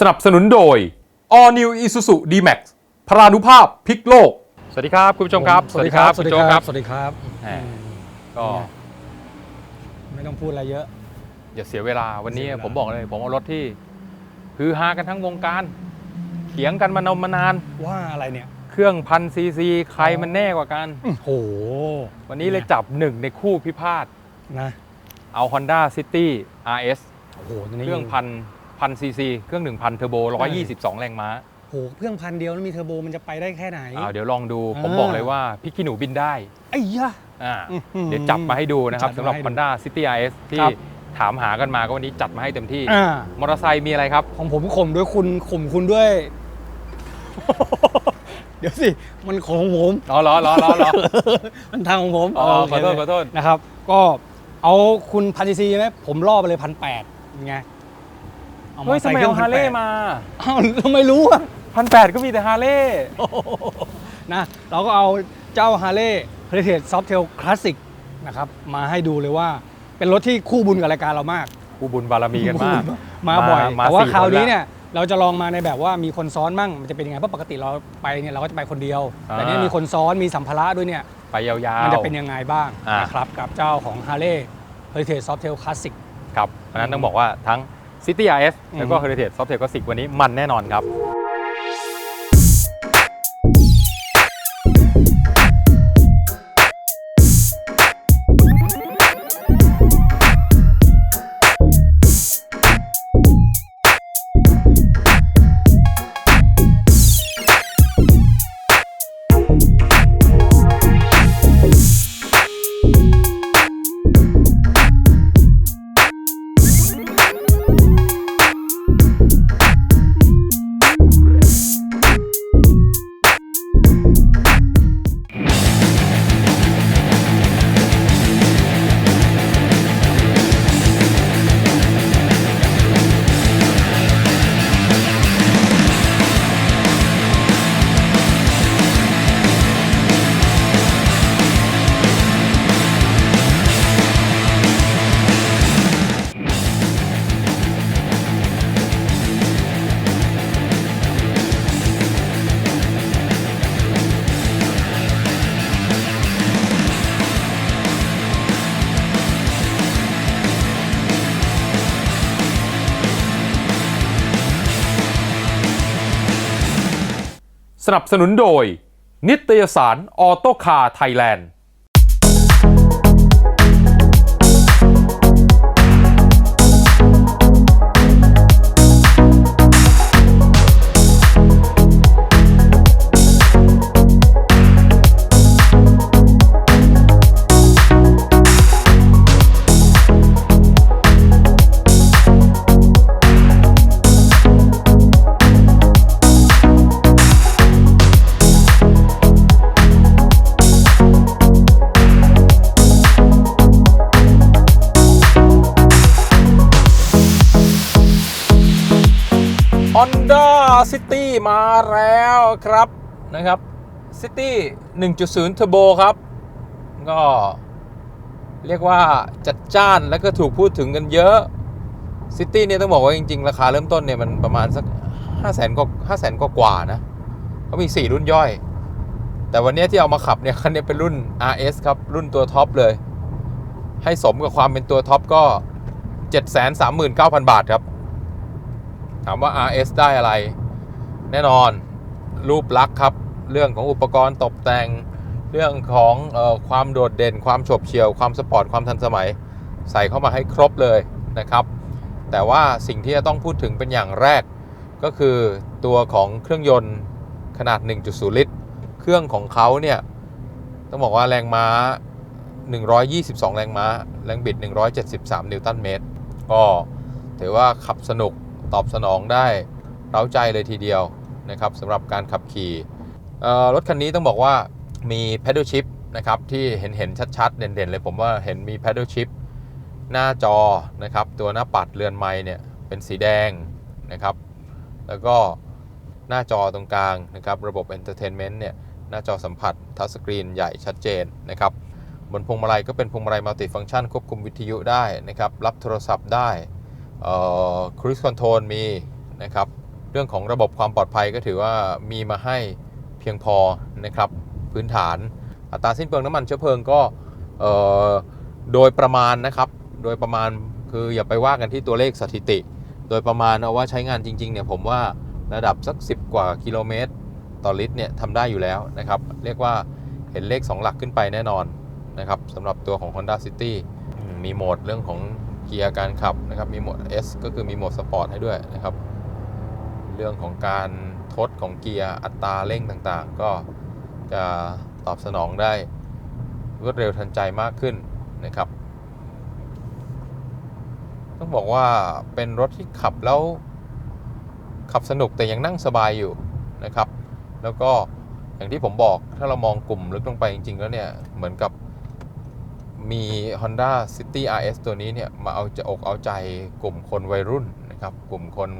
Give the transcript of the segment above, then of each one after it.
สนับสนุนโดย All New Isuzu D-Max พรานุภาพพลิกโลก สวัสดีครับ คุณผู้ชมครับสวัสดีครับณโจ๊กครับสวัสดีครับแหมก็ไม่ต้องพูดอะไรเยอะ อย่าเสียเวลาวันนี้เสียเวลา ผมบอกเลย ผมเอารถที่ฮือฮากันทั้งวงการเถียงกันมานมมานาน ว่าอะไรเนี่ย เครื่องพันซีซีใครมันแน่กว่ากันโอ้โหวันนี้เลยจับหนึ่งในคู่พิพาทนะเอา Honda City RS โอ้โหตัวนี้เครื่องพัน พันซีซีเครื่อง 1,000เทอร์โบ 122 แรงม้าโอ้โหเครื่องพันเดียวแล้วมีเทอร์โบมันจะไปได้แค่ไหนอ้าวเดี๋ยวลองดูผมอ่าบอกเลยว่าพริกขี้หนูบินได้ไอ้ยะ อ่าอื้อหือเดี๋ยวจับมาให้ดูนะครับจัดสำหรับมาให้ดู Honda City RS ที่ครับ ถามหากันมาก็วันนี้จัดมาให้เต็มที่ อ่ามอเตอร์ไซค์มีอะไรครับ ของผมข่มด้วยคุณข่มคุณด้วย เดี๋ยวสิมันของผม อ๋อเหรอเหรอเหรอเหรอ มันทางของผมอ๋อโเคขอโทษขอโทษ นะครับ ก็เอาคุณพันซีซีใช่ไหมผมล่อไปเลยพันแปดไง เอาเฮ้ยทำไมเอาฮาร์เลย์1,800มาเอ้าทำไมรู้อะพันแปดก็มีแต่ฮาร์เลย์นะเราก็เอาเจ้า Harley Heritage Softail Classic นะครับมาให้ดูเลยว่าเป็นรถที่คู่บุญกับรายการเรามาก ผู้บุญบารมีกันมาก มาบ่อย มาแต่ว่าสี่คราวคนแล้วนี้เนี่ยเราจะลองมาในแบบว่ามีคนซ้อนมั่งมันจะเป็นยังไง เพราะปกติเราไปเนี่ยเราก็จะไปคนเดียว อ่า แต่เนี่ยมีคนซ้อนมีสัมภาระด้วยเนี่ย ไปยาวๆ มันจะเป็นยังไงบ้างอ่าน นะครับ กับเจ้าของ Harley Heritage Softail Classic ครับเพราะฉะนั้นต้องบอกว่าทั้ง City RS แล้วก็อืม Heritage Soft Tail Classic วันนี้มันแน่นอนครับ สนับสนุนโดย นิตยสารออโตคาไทยแลนด์ Honda City มาแล้วครับนะครับ City 1.0 Turbo ครับ ก็เรียกว่าจัดจ้านแล้วก็ถูกพูดถึงกันเยอะ City เนี่ยต้องบอกว่าจริง ๆ ราคาเริ่มต้นเนี่ยมันประมาณสัก5 0 0 0 0 0กว่า5 0 0 0 0กว่านะเขามี 4 รุ่นย่อย แต่วันนี้ที่เอามาขับเนี่ยคันนี้เป็นรุ่น RS ครับ รุ่นตัวท็อปเลย ให้สมกับความเป็นตัวท็อปก็ 739,000 บาทครับ ถามว่า RS ได้อะไร แน่นอนรูปลักษณ์ครับ เรื่องของอุปกรณ์ตกแต่งเรื่องของออความโดดเด่น ความโฉบเฉี่ยว ความสปอร์ต ความทันสมัย ใส่เข้ามาให้ครบเลยนะครับ แต่ว่าสิ่งที่จะต้องพูดถึงเป็นอย่างแรก ก็คือตัวของเครื่องยนต์ขนาด 1.0 ลิตร เครื่องของเขาเนี่ย ต้องบอกว่าแรงม้า 122 แรงม้า แรงบิด 173 นิวตันเมตร ก็ถือว่าขับสนุกตอบสนองได้ เร้าใจเลยทีเดียวนะครับสำหรับการขับขี่รถคันนี้ต้องบอกว่ามี pedal shift นะครับที่เห็นเห็นชัดๆ เด่นๆ เลยผมว่าเห็นมี pedal shift หน้าจอนะครับตัวหน้าปัดเรือนไม้เนี่ยเป็นสีแดงนะครับแล้วก็หน้าจอตรงกลางนะครับระบบ entertainment เนี่ยหน้าจอสัมผัสทัชสกรีนใหญ่ชัดเจนนะครับบนพวงมาลัยก็เป็นพวงมาลัยมัลติฟังก์ชันควบคุมวิทยุได้นะครับรับโทรศัพท์ได้ครู i คอนโทรลมีนะครับ เรื่องของระบบความปลอดภัยก็ถือว่ามีมาให้เพียงพอนะครับพื้นฐาน อัตราสิ้นเปลืองน้ำมันเชื้อเพลิงก็เอ่อโดยประมาณนะครับ โดยประมาณคืออย่าไปว่ากันที่ตัวเลขสถิติ โดยประมาณเอาว่าใช้งานจริงๆเนี่ยผมว่าระดับสัก 10 กว่ากิโลเมตรต่อลิตรเนี่ยทำได้อยู่แล้วนะครับ เรียกว่าเห็นเลข 2 หลักขึ้นไปแน่นอนนะครับสำหรับตัวของ Honda City อืมมีโหมดเรื่องของเกียร์การขับนะครับ มีโหมด S ก็คือมีโหมดสปอร์ตให้ด้วยนะครับ เรื่องของการทดของเกียร์อัตราเร่งต่างๆ ก็จะตอบสนองได้รวดเร็วทันใจมากขึ้นนะครับ ต้องบอกว่าเป็นรถที่ขับแล้วขับสนุกแต่ยังนั่งสบายอยู่นะครับ แล้วก็อย่างที่ผมบอกถ้าเรามองกลุ่มลึกลงไปจริง ๆ แล้วเนี่ย เหมือนกับมี Honda City RS ตัวนี้เนี่ย มาเอาจะอกเอาใจกลุ่มคนวัยรุ่นนะครับ กลุ่มคน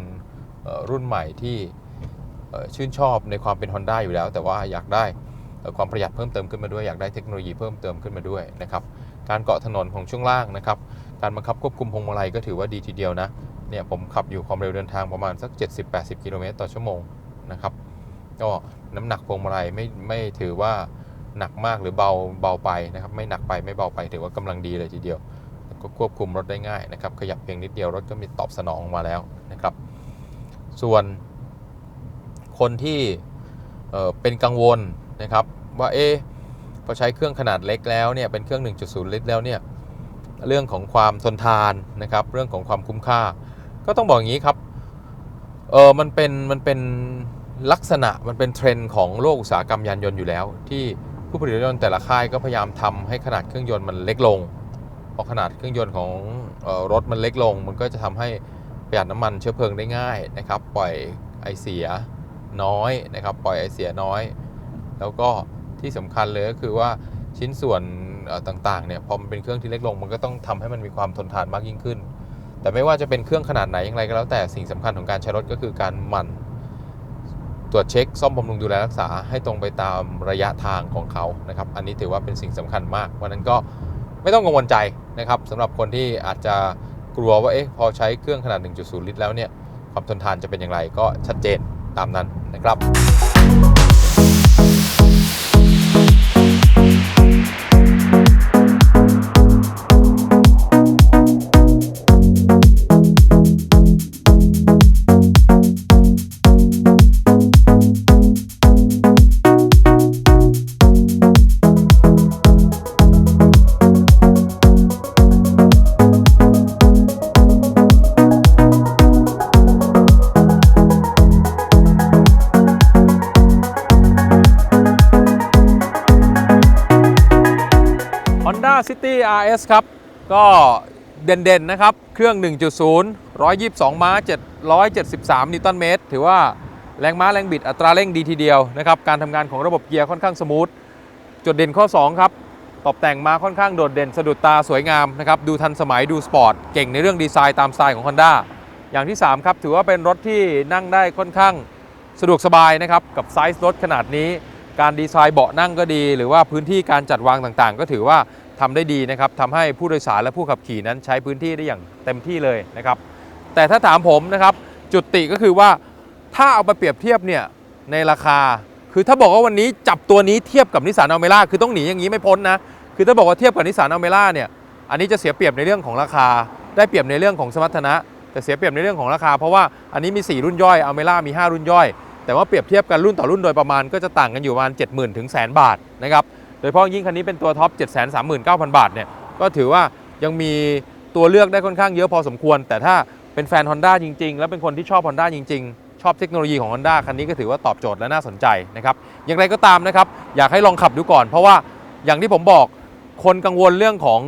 รุ่นใหม่ที่ชื่นชอบในความเป็น Honda อยู่แล้ว แต่ว่าอยากได้ความประหยัดเพิ่มเติมขึ้นมาด้วย อยากได้เทคโนโลยีเพิ่มเติมขึ้นมาด้วยนะครับการเกาะถนนของช่วงล่างนะครับการบังคับควบคุมพวงมาลัยก็ถือว่าดีทีเดียวนะเนี่ยผมขับอยู่ความเร็วเดินทางประมาณสัก 70-80 กิโลเมตรต่อชั่วโมงนะครับก็น้ำหนักพวงมาลัยไม่ไม่ถือว่าหนักมากหรือเบาเบาไปนะครับไม่หนักไปไม่เบาไปถือว่ากำลังดีเลยทีเดียวก็ควบคุมรถได้ง่ายนะครับขยับเพียงนิดเดียวรถก็มีตอบสนองมาแล้วนะครับ ส่วนคนที่เอ่อเป็นกังวลนะครับว่าเอ๊ะพอใช้เครื่องขนาดเล็กแล้วเนี่ยเป็นเครื่อง 1.0 ลิตรแล้วเนี่ยเรื่องของความทนทานนะครับเรื่องของความคุ้มค่า ก็ต้องบอกอย่างนี้ครับเออมันเป็นมันเป็นลักษณะมันเป็นเทรนด์ของโลกอุตสาหกรรมยานยนต์อยู่แล้ว ที่ผู้ผลิตรถยนต์แต่ละค่ายก็พยายามทำให้ขนาดเครื่องยนต์มันเล็กลงพอขนาดเครื่องยนต์ของออรถมันเล็กลง มันก็จะทำให้ ประหยัดน้ำมันเชื้อเพลิงได้ง่ายนะครับ ปล่อยไอเสียน้อยนะครับ ปล่อยไอเสียน้อย แล้วก็ที่สำคัญเลยก็คือว่าชิ้นส่วนต่างๆเนี่ยพอมันเป็นเครื่องที่เล็กลง มันก็ต้องทำให้มันมีความทนทานมากยิ่งขึ้น แต่ไม่ว่าจะเป็นเครื่องขนาดไหนอย่างไรก็แล้วแต่สิ่งสำคัญของการใช้รถก็คือการหมั่นตรวจเช็คซ่อมบำรุงดูแลรักษาให้ตรงไปตามระยะทางของเขานะครับ อันนี้ถือว่าเป็นสิ่งสำคัญมากวันนั้นก็ไม่ต้องกังวลใจนะครับสำหรับคนที่อาจจะ กลัวว่าเอ๊ะพอใช้เครื่องขนาด 1.0 ลิตรแล้วเนี่ยความทนทานจะเป็นอย่างไรก็ชัดเจนตามนั้นนะครับ Ducati RS ครับ ก็เด่นๆนะครับ เครื่อง 1.0 122 ม้า 773 นิวตันเมตร ถือว่าแรงม้าแรงบิดอัตราเร่งดีทีเดียวนะครับ การทำงานของระบบเกียร์ค่อนข้างสมูท จุดเด่นข้อ 2 ครับ ตกแต่งมาค่อนข้างโดดเด่นสะดุดตาสวยงามนะครับ ดูทันสมัยดูสปอร์ต เก่งในเรื่องดีไซน์ตามสไตล์ของ Honda อย่างที่ 3 ครับ ถือว่าเป็นรถที่นั่งได้ค่อนข้างสะดวกสบายนะครับ กับไซส์รถขนาดนี้ การดีไซน์เบาะนั่งก็ดี หรือว่าพื้นที่การจัดวางต่างๆ ก็ถือว่า ทำได้ดีนะครับทำให้ผู้โดยสารและผู้ขับขี่นั้นใช้พื้นที่ได้อย่างเต็มที่เลยนะครับ แต่ถ้าถามผมนะครับจุดติก็คือว่าถ้าเอาไปเปรียบเทียบเนี่ยในราคา คือถ้าบอกว่าวันนี้จับตัวนี้เทียบกับนิสสันอัลเมร่าคือต้องหนีอย่างนี้ไม่พ้นนะคือถ้าบอกว่าเทียบกับนิสสันอัลเมร่าเนี่ยอันนี้จะเสียเปรียบในเรื่องของราคา ได้เปรียบในเรื่องของสมรรถนะ แต่เสียเปรียบในเรื่องของราคา เพราะว่าอันนี้มี 4 รุ่นย่อยอัลเมร่ามี 5 รุ่นย่อย แต่ว่าเปรียบเทียบกันรุ่นต่อรุ่นโดยประมาณก็จะต่างกันอยู่ประมาณ 70,000 ถึงแสนบาทนะครับ ดยเฉพาะยิ่งคันนี้เป็นตัวท็อป 739,000 บาทเนี่ยก็ถือว่ายังมีตัวเลือกได้ค่อนข้างเยอะพอสมควร แต่ถ้าเป็นแฟน Honda จริง ๆ แล้วเป็นคนที่ชอบ Honda จริง ๆ ชอบเทคโนโลยีของ Honda คันนี้ก็ถือว่าตอบโจทย์และน่าสนใจนะครับอย่างไรก็ตามนะครับอยากให้ลองขับดูก่อน เพราะว่าอย่างที่ผมบอกคนกังวลเรื่องของ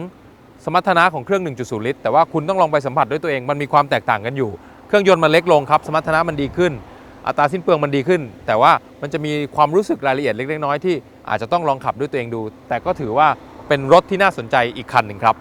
สมรรถนะของเครื่อง 1.0 ลิตร แต่ว่าคุณต้องลองไปสัมผัสด้วยตัวเองมันมีความแตกต่างกันอยู่ เครื่องยนต์มันเล็กลงครับสมรรถนะมันดีขึ้น อัตราสิ้นเปลืองมันดีขึ้น แต่ว่ามันจะมีความรู้สึกรายละเอียดเล็กๆน้อยๆที่อาจจะต้องลองขับด้วยตัวเองดู แต่ก็ถือว่าเป็นรถที่น่าสนใจอีกคันหนึ่งครับ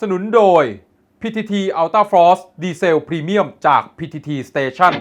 สนุนโดย PTT Ultra Frost Diesel Premium จาก PTT Station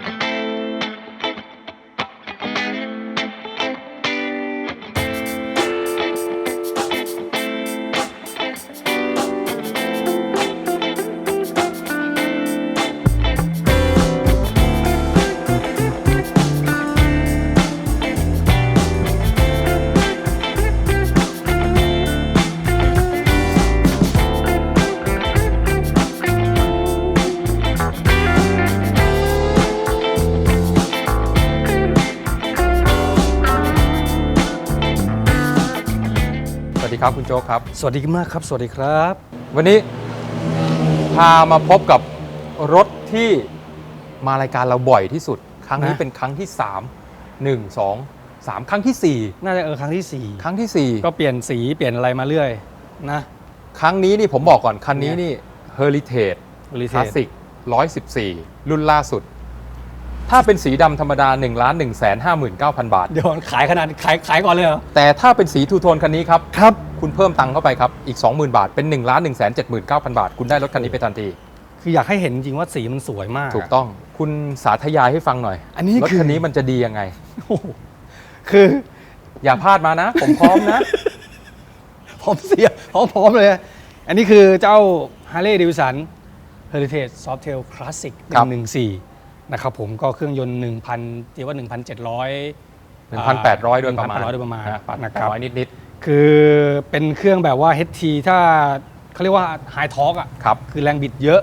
ครับคุณโจ๊กครับ สวัสดีมากครับ สวัสดีครับ วันนี้พามาพบกับรถที่มารายการเราบ่อยที่สุด ครั้งนี้นะ เป็นครั้งที่ 3 1 2 3 ครั้งที่ น่าจะเออครั้งที่สี่4 ครั้งทีสี่ก็เปลี่ยนสีเปลี่ยนอะไรมาเรื่อยนะ 4 ครั้งนี้นี่ผมบอกก่อน คันนี้นี่ Heritage รีคเทลาสสิก114 รุ่นล่าสุด ถ้าเป็นสีดำธรรมดา1 1 5 9 0 0 0 บาท เดี๋ยวขายขนาดขายขายก่อนเลยเหรอ แต่ถ้าเป็นสีทูโทนคันนี้ครับ ครับ คุณเพิ่มตังค์เข้าไปครับ อีก 20,000 บาท เป็น 1 1 7 9 0 0 0 บาท คุณได้รถคันนี้ไปทันที คืออยากให้เห็นจริงว่าสีมันสวยมาก ถูกต้อง คุณสาธยายให้ฟังหน่อย อันนี้รถคือ คันนี้มันจะดียังไง โอ้โหคืออย่าพลาดมานะ ผมพร้อมนะผมเสียพร้อมๆเลย อันนี้คือเจ้า Harley Davidson Heritage Softail Classic ครับ 114 นะครับผมก็เครื่องยนต์1,000ตีว่า 1,700 1,800ด้วยประมาณ1,800ด้วยประมาณนะนะครับ800นิดคือเป็นเครื่องแบบว่า HT ถ้าเขาเรียกว่า High Torque อะๆครับคือแรงบิดเยอะ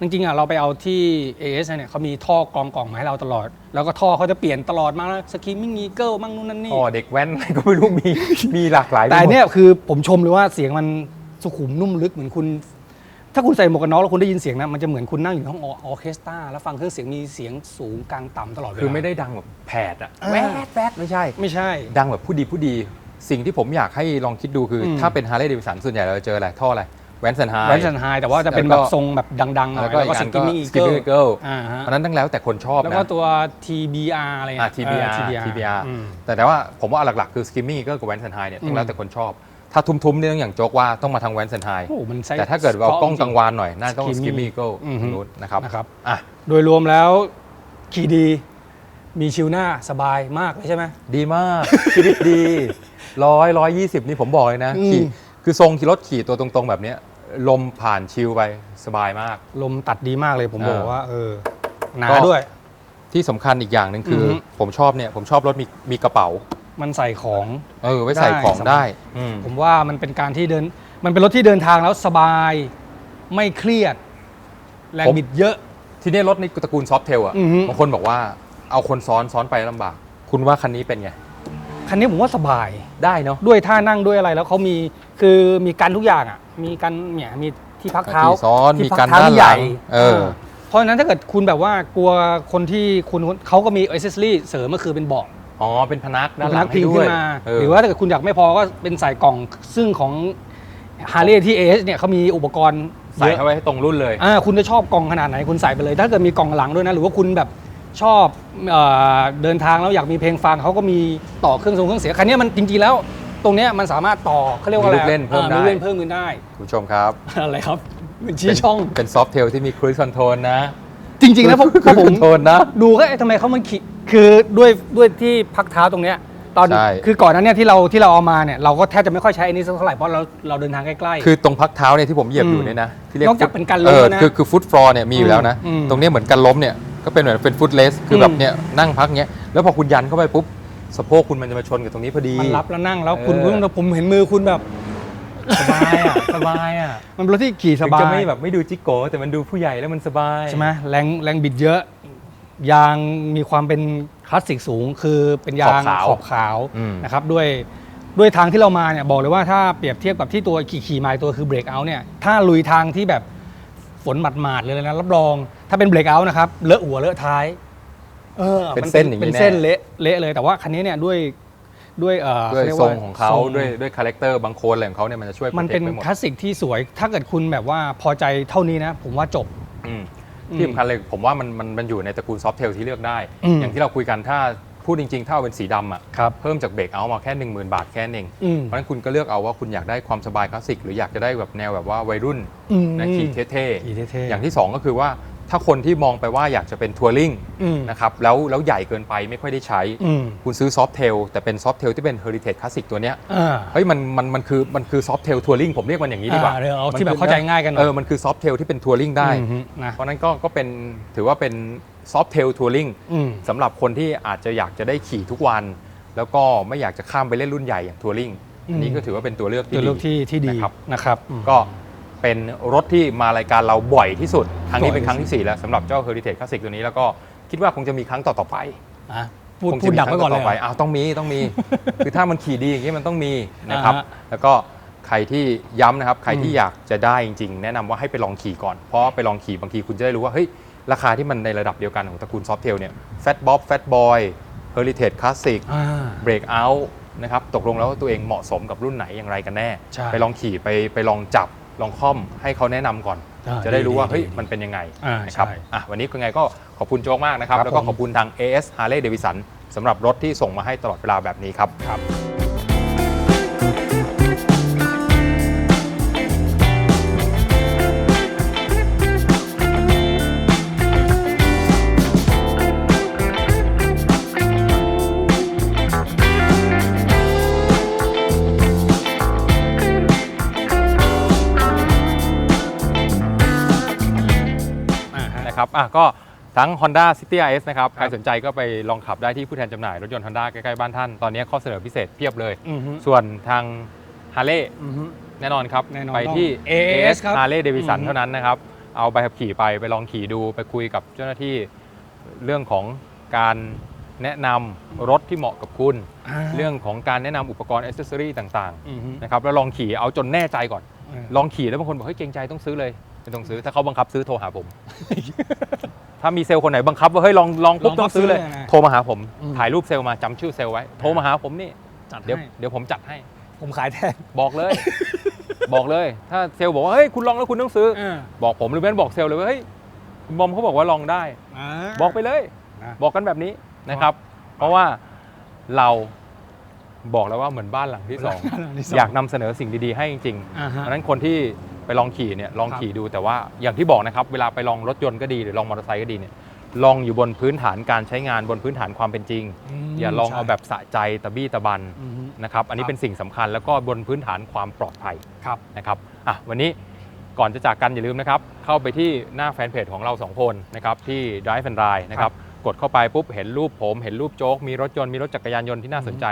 จริงๆอะเราไปเอาที่ AS เนี่ยเขามีท่อกรองกล่องมาให้เราตลอด แล้วก็ท่อเขาจะเปลี่ยนตลอดมากนะสกีมิ่งอีเกิลมั่งนู่นนั่นนี่อ๋อเด็กแว้นอะไรก็ไม่รู้มีมีหลากหลายแต่ไปหมดเนี่ยคือผมชมเลยว่าเสียงมันสุขุมนุ่มลึกเหมือนคุณ ถ้าคุณใส่หมวกกันน็อกแล้วคุณได้ยินเสียงนะมันจะเหมือนคุณนั่งอยู่ในห้องออร์เคสตราแล้วฟังเครื่องเสียงมีเสียงสูงกลางต่ำตลอดเวลาคือไม่ได้ดังแบบแผดอะอ่าแวดแวดไม่ใช่ ไม่ใช่ ดังแบบผู้ดีผู้ดี สิ่งที่ผมอยากให้ลองคิดดูคืออม ถ้าเป็นฮาร์เลย์เดวิสันส่วนใหญ่เราจะเจออะไรท่ออะไรแวนสันไฮ แวนสันไฮแต่ว่าจะเป็นแล้แบวบก็ทรงแบบดังๆหน่อแล้ยวก็แล้วอีก็กสอันกิก็มมิ่งอีสกิมเกิมิ่ลงเกิลอ่าฮะอันนั้นตั้งแล้วแต่คนชอบแล้วนะก็ตัว TBR อะไรอ่าอะ TBR เออ TBR อืม แต่แต่ว่าผมว่าหลักๆคือ Skimming ก็กับแวนสันไฮเนี่ยต้องอืมแล้วแต่คนชอบ ถ้าทุ้มๆเนี่ยต้องอย่างโจ๊กว่าต้องมาทางแวนสันไฮโอ้โหมันใช้แต่ถ้าเกิดว่าเอากล้องจริกังวานหน่อย น่าต้อง Skimming Skimming ก็อือฮึนู้นนะครับนะครับอะโดยรวมแล้วขี่ดี มีชิวหน้าสบายมากเลยใช่ไหมดีมากชีวิตดีร้อยร้อยยี่สิบนี่ผมบอกเลยนะอืมขี่คือทรงขี่รถขี่ตัวตรงๆ แบบเนี้ยลมผ่านชิลไปสบายมาก ลมตัดดีมากเลยผมเออบอกว่าเออหนาก็ด้วย ที่สำคัญอีกอย่างหนึ่งคือออฮึผมชอบเนี่ยผมชอบรถมีมีกระเป๋า มันใส่ของ เออ ไว้ใส่ได้ของสำหรับได้อืมผมว่ามันเป็นการที่เดิน มันเป็นรถที่เดินทางแล้วสบาย ไม่เครียด แรงบิดเยอะ ทีนี้รถในตระกูลซอฟเทลอะอือฮึ บางคนบอกว่าเอาคนซ้อนซ้อนไปลำบาก คุณว่าคันนี้เป็นไง คันนี้ผมว่าสบาย ได้เนาะ ด้วยท่านั่งด้วยอะไรแล้วเขามีคือมีกันทุกอย่างอะ มีกันเนี่ยมีที่พักเท้าที่ซ้อนที่มีพักันเท้าด้านที่หใหลัญ่งเออ เพราะฉะนั้นถ้าเกิดคุณแบบว่ากลัวคนที่คุณเขาก็มีอ c เซสซอรี่เสริมก็คือเป็นเบาะ อ๋อเป็นพนักด้านหลันังกให้พิงด้ขึ้วยนมาเออหรือว่าถ้าเกิดคุณอยากไม่พอก็เป็นใส่กล่องซึ่งของฮาร์เลย์ที่เอสเนี่ยเขามีอุปกรณ์ใส่เยอะเข้าไว้ให้ตรงรุ่นเลยอ่าคุณจะชอบกล่องขนาดไหนคุณใส่ไปเลย ถ้าเกิดมีกล่องหลังด้วยนะ หรือว่าคุณแบบชอบเอ่อเดินทางแล้วอยากมีเพลงฟังเขาก็มีต่อเครื่องทรงเครื่องเสียงคันนี้มันจริงๆแล้ว ตรงเนี้ยมันสามารถต่อเขาเรียกว่าอะไรมีลูกเล่นเพิ่มอ่าได้ลูกเล่นเพิ่มขึ้นได้ คุณผู้ชมครับ อะไรครับเป็นชี้ช่องเป็นซอฟเทลที่มีครู i คอนโทรลนะ จริงๆนะผมพอคผรูมคอนโทรลนะ ดูก็เอ๊ะทำไมเขามันขี่คือด้วยด้วยที่พักเท้าตรงเนี้ยตอนใช่ คือก่อนหนั้นเนี่ยที่เราที่เราเอามาเนี่ยเราก็แทบจะไม่ค่อยใช้อันนี้สักเท่าไหร่เพราะเราเราเดินทางใกล้ๆคือตรงพักเท้าเนี่ยที่ผมเหยียบอยู่เนี่ยนะที่เรียกนอกจากเป็นการล้มเออแล้วนะคือคือฟุตฟลอร์เนี่ยมีอยู่แล้วนะ อืมตรงเนี้ยเหมือนกันล้มเนี่ยก็เป็นเหมือนเป็นฟุตเลสคืออม แบบเนี้ยนั่งพักเงี้ยแล้วพอคุณยันเข้าไปปุ๊บสะโพกคุณมันจะมาชนกับตรงนี้พอดีมันรับแล้วนั่งแล้วคุณเออเพิ่งผมเห็นมือคุณแบบ สบายอะสบายอะมันเป็นรถที่ขี่สถึงบายจะไม่แบบไม่ดูจิกโกแต่มันดูผู้ใหญ่แล้วมันสบาย ใช่ไหมแรงแรงบิดเยอะยางมีความเป็นคลาสสิกสูง คือเป็นยางขอบขาวขอบขาวอืม นะครับด้วยด้วยทางที่เรามาเนี่ยบอกเลยว่าถ้าเปรียบเทียบกับที่ตัวขี่ขี่มาตัวคือเบรกเอาเนี่ยถ้าลุยทางที่แบบฝนหมาดๆเลยนะรับรอง ถ้าเป็นเบรกเอานะครับเลอะหัวเลอะท้ายเออเป็นมัเส้นอย่างนี้เป็นแน่เส้นเละเละเลยแต่ว่าคันนี้เนี่ยด้วย ด้วยเอ่อด้วยเรีกทรว่งของเขาทรงด้วยด้วยคาแรคเตอร์บางโคนอะไรของเขาเนี่ยมันจะช่วยมันเป็น protect ไหดคลาสสิกที่สวย ถ้าเกิดคุณแบบว่าพอใจเท่านี้นะ ผมว่าจบอืมอืมที่สำคัญเลยผมว่ามันมันมันอยู่ในตระกูลซอฟเทลที่เลือกได้ อืม อย่างที่เราคุยกันถ้าพูดจริงๆ ถ้าเอาเป็นสีดำอะครับ เพิ่มจากเบรกเอามาแค่ 1 0,000 บาทแค่นั้นเอง อืม เพราะฉะนั้นคุณก็เลือกเอาว่าคุณอยากได้ความสบายคลาสสิกหรืออยากจะได้แบบแนวแบบว่าวัยรุ่นอืมนะขี่เท่ขี่เท่ๆ อย่างที่2ก็คือว่า ถ้าคนที่มองไปว่าอยากจะเป็นทัวริงอืมนะครับแล้วแล้วใหญ่เกินไปไม่ค่อยได้ใช้อืมคุณซื้อซอฟเทลแต่เป็นซอฟเทลที่เป็นเฮอริเทจคลาสสิกตัวเนี้ยอ่าเฮ้ยมันมันมันคือมันคือซอฟเทลทัวริงผมเรียกมันอย่างนี้ดีกว่าอ่าเดี๋ยวเอามันที่แบบคือเข้าใจง่ายกันหน่อยเออมันคือซอฟเทลที่เป็นทัวริงได้อืมฮึนะเพราะฉะนั้นก็ก็เป็นถือว่าเป็นซอฟเทลทัวริงอืมสำหรับคนที่อาจจะอยากจะได้ขี่ทุกวัน แล้วก็ไม่อยากจะข้ามไปเล่นรุ่นใหญ่อย่างทัวริงอืมอันนี้ก็ถือว่าเป็นตัวเลือกที่ตัวดีเลือกที่ที่ดีนะครับนะครับอืมก็ เป็นรถที่มารายการเราบ่อยที่สุด ครั้งนี้บ่อยเป็นครั้งที่ 4 แล้วสำหรับเจ้า Heritage Classic ตัวนี้แล้วก็คิดว่าคงจะมีครั้งต่อๆไปอะพูดคงพูจะดมีดักไว้ก่อนคเลรั้ยงต่อไปเหรอ อ้าวต้องมีต้องมี คือถ้ามันขี่ดีอย่างนี้มันต้องมีนะครับ อ่าฮะแล้วก็ใครที่ย้ำนะครับใครที่อืม อยากจะได้จริงๆ แนะนำว่าให้ไปลองขี่ก่อน เพราะไปลองขี่บางทีคุณจะได้รู้ว่าเฮ้ยราคาที่มันในระดับเดียวกันของตระกูลซอฟเทลเนี่ย Fat Bob Fat Boy Heritage Classic อ่า Breakout นะครับตกลงแล้วว่าตัวเองเหมาะสมกับรุ่นไหนอย่างไรกันแน่ ใช่ ไปลองขี่ไปไปลองจับ ลองค่อมให้เขาแนะนำก่อน อ่าจะได้รู้ว่าดีเฮ้ยดีมันเป็นยังไงอ่านะครับใช่อะวันนี้ก็ไงก็ขอบคุณโจ๊กมากนะครับ ครับแล้วก็ผม ขอบคุณทาง AS Harley Davidson สำหรับรถที่ส่งมาให้ตลอดเวลาแบบนี้ครับ อะก็ทั้ง Honda City RS นะครับ ใครสนใจก็ไปลองขับได้ที่ผู้แทนจำหน่าย รถยนต์ Honda ใกล้ ๆ บ้านท่าน ตอนนี้ข้อเสนอพิเศษเพียบเลยอือฮึส่วนทาง Harley อือฮึแน่นอนครับแน่นอนไปที่ต้อง AS ครับ Harley Davidson อืมเท่านั้นนะครับ เอาใบขับขี่ไปไปลองขี่ดูไปคุยกับเจ้าหน้าที่เรื่องของการแนะนำรถที่เหมาะกับคุณาเรื่องของการแนะนำอุปกรณ์อ c เซสซอรีต่างอือฮึๆนะครับแล้วลองขี่เอาจนแน่ใจก่อนเออลองขี่แล้วบางคนบอกเฮ้ยเกรงใจต้องซื้อเลย ไม่ต้องซื้อถ้าเขาบังคับซื้อโทรหาผม ถ้ามีเซลล์คนไหนบังคับว่าเฮ้ยลองลองปุ๊บลองปุ๊บต้องซื้อเลย ซื้อเลยนะโทรมาหาผม อืม ถ่ายรูปเซลล์มาจำชื่อเซลล์ไว้ โทรมาหาผมนี่จัดเดี๋ยวให้เดี๋ยวผมจัดให้ ผมขายแทนบอกเลย บอกเลย ถ้าเซลล์บอกว่าเฮ้ยคุณลองแล้วคุณต้องซื้อ เออบอกผมหรือแม่นบอกเซลล์เลยว่าเฮ้ยคุณบอมเขาบอกว่าลองได้าบอกไปเลย นะ บอกกันแบบนี้นะครับ เพราะว่าเราบอกแล้วว่าเหมือนบ้านหลังที่สองที่สอยากนำเสนอสิ่งดีๆให้จริงอ่าๆฮะดังนั้นคนที่ ไปลองขี่เนี่ยลองครับขี่ดูแต่ว่าอย่างที่บอกนะครับเวลาไปลองรถยนต์ก็ดีหรือลองมอเตอร์ไซค์ก็ดีเนี่ยลองอยู่บนพื้นฐานการใช้งานบนพื้นฐานความเป็นจริงมอย่าลองใช่เอาแบบสะใจตะบี้ตะบันอือฮึนะครับอันนี้ครับเป็นสิ่งสำคัญแล้วก็บนพื้นฐานความปลอดภัยครับนะครับอะวันนี้ก่อนจะจากกันอย่าลืมนะครับเข้าไปที่หน้าแฟนเพจของเรา 2 คนนะครับที่ Drive and Ride นะครับกดเข้าไปปุ๊บเห็นรูปผม เห็นรูปโจ๊กมีรถยนต์มีรถจักรยานยนต์ที่น่าสนใจ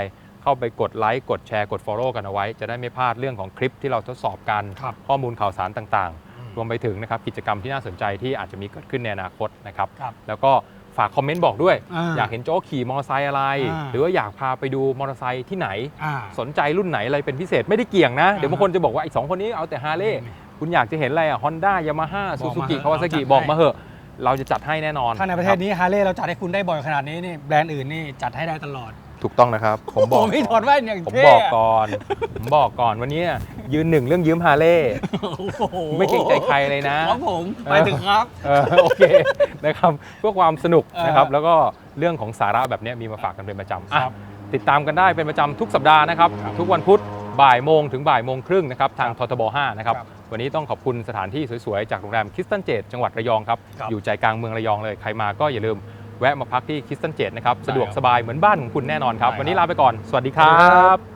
เข้าไปกดไลค์กดแชร์กด Follow กันเอาไว้ จะได้ไม่พลาดเรื่องของคลิปที่เราทดสอบกัน ครับ ข้อมูลข่าวสารต่างอืมๆรวมไปถึงนะครับกิจกรรมที่น่าสนใจที่อาจจะมีเกิดขึ้นในอนาคตนะครับครับแล้วก็ฝากคอมเมนต์บอกด้วย อ่าอยากเห็นโจ๊กขี่มอเตอร์ไซค์อะไร อ่า หรือว่าอยากพาไปดูมอเตอร์ไซค์ที่ไหน อ่า สนใจรุ่นไหนอะไรเป็นพิเศษไม่ได้เกี่ยงนะ อ่าเดี๋ยวบางคนจะบอกว่าไอ้สองคนนี้เอาแต่ฮาร์เลย์คุณอยากจะเห็นอะไรอะฮอนด้ายามาฮ่าบซูอกซูมากิเถอะคาวาซากิเราจัดให้ บอกมาเหอะ เราจะจัดให้แน่นอนถ้าในประเทศนี้ฮาร์เลย์เราจัดให้คุณได้บ่อยขนาดนี้นี่แบรนด์อื่นนี่จัดให้ได้ตลอด ถูกต้องนะครับ ผมบอกโโหไม่ถอดแว่นอย่างผมเท่บอกก่อน ผมบอกก่อนวันนี้ยืนหนึ่งเรื่องยืมฮาร์เลย์โอ้โหไม่เกรงใจใครเลยนะ ครับผมไปถึงครับ เออโอเคนะครับเพื่อความสนุกเออนะครับ แล้วก็เรื่องของสาระแบบนี้มีมาฝากกันเป็นประจำอะครับ ติดตามกันได้เป็นประจำทุกสัปดาห์นะครับ ทุกวันพุธบ่ายโมงถึงบ่ายโมงครึ่งนะครับ ทางททบ 5 นะครับ ครับวันนี้ต้องขอบคุณสถานที่สวยๆ จากโรงแรมคิสตันเจตจังหวัดระยองครับ ครับ อยู่ใจกลางเมืองระยองเลยใครมาก็อย่าลืม แวะมาพักที่คิสตันเจตนะครับได้สะดวกสบายเหมือนบ้านของคุณแน่นอนครับได้ครับวันนี้ลาไปก่อน สวัสดีครัสวัสดีครับบ